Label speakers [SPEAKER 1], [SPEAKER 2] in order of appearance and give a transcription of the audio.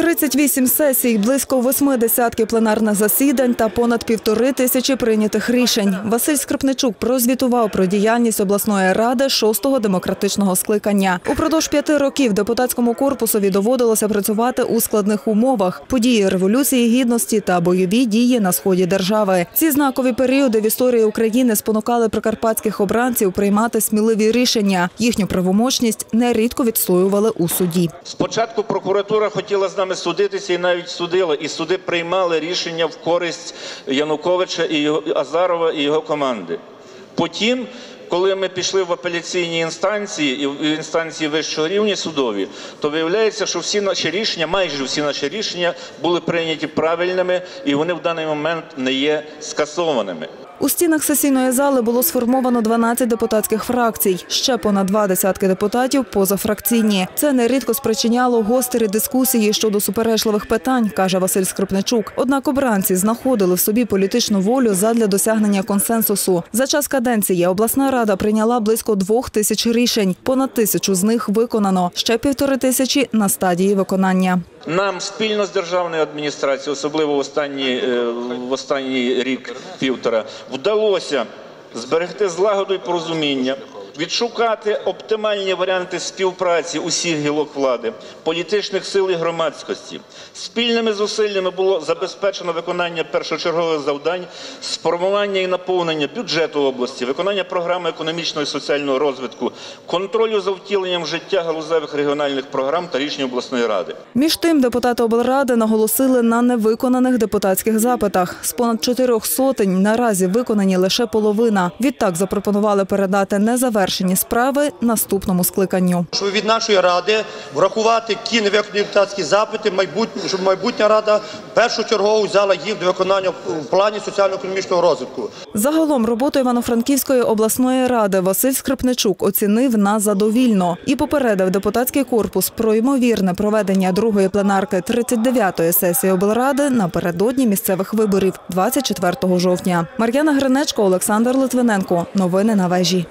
[SPEAKER 1] 38 сесій, близько восьми десятків пленарних засідань та понад півтори тисячі прийнятих рішень. Василь Скрипничук прозвітував про діяльність обласної ради шостого демократичного скликання. Упродовж п'яти років депутатському корпусові доводилося працювати у складних умовах: події революції гідності та бойові дії на сході держави. Ці знакові періоди в історії України спонукали прикарпатських обранців приймати сміливі рішення. Їхню правомочність нерідко відстоювали у суді.
[SPEAKER 2] Спочатку прокуратура хотіла з нами судитися і навіть судила, і суди приймали рішення в користь Януковича і Азарова і його команди. Потім, коли ми пішли в апеляційні інстанції і в інстанції вищого рівня судові, то виявляється, що всі наші рішення, майже всі наші рішення були прийняті правильними, і вони в даний момент не є скасованими.
[SPEAKER 1] У стінах сесійної зали було сформовано 12 депутатських фракцій. Ще понад два десятки депутатів позафракційні. Це нерідко спричиняло гострі дискусії щодо суперечливих питань, каже Василь Скрипничук. Однак обранці знаходили в собі політичну волю задля досягнення консенсусу. За час каденції обласна рада прийняла близько двох тисяч рішень. Понад тисячу з них виконано. Ще півтори тисячі на стадії виконання.
[SPEAKER 2] Нам спільно з державною адміністрацією, особливо в останній, е, в останній рік півтора, вдалося зберегти злагоду і порозуміння, відшукати оптимальні варіанти співпраці усіх гілок влади, політичних сил і громадськості. Спільними зусиллями було забезпечено виконання першочергових завдань, сформування і наповнення бюджету області, виконання програми економічного і соціального розвитку, контролю за втіленням життя галузевих регіональних програм та рішень обласної ради.
[SPEAKER 1] Між тим, депутати облради наголосили на невиконаних депутатських запитах. З понад чотирьох сотень наразі виконані лише половина. Відтак запропонували передати незавершені справи наступному скликанню.
[SPEAKER 3] Щоб від нашої ради врахувати ті невиконані депутатські запити, майбутнє, щоб майбутня рада першочергово взяла їх до виконання в плані соціально-економічного розвитку.
[SPEAKER 1] Загалом роботу Івано-Франківської обласної ради Василь Скрипничук оцінив на задовільно і попередив депутатський корпус про ймовірне проведення другої пленарки 39-ї сесії облради напередодні місцевих виборів 24 жовтня. Мар'яна Гринечко, Олександр Литвиненко. Новини на вежі.